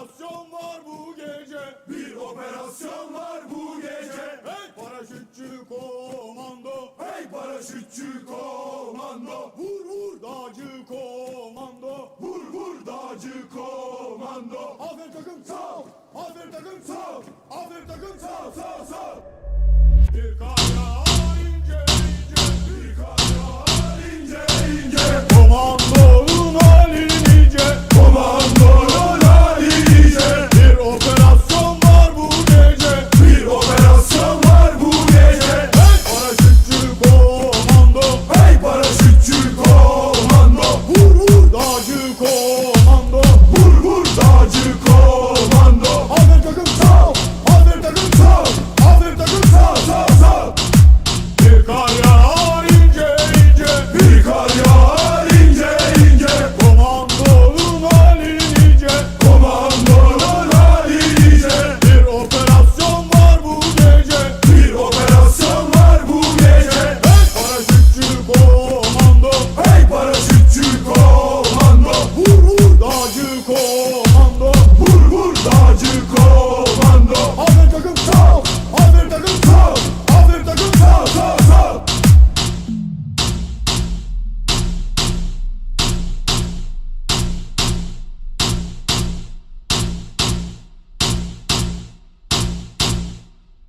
operasyon var bu gece. Bir operasyon var bu gece. Hey paraşütçü komando. Hey paraşütçü komando. Vur vur dağcı komando. Vur vur dağcı komando. Aferin takım sağ. Aferin takım sağ. Aferin takım sağ sağ sağ. Bir kar. Dağcı kovar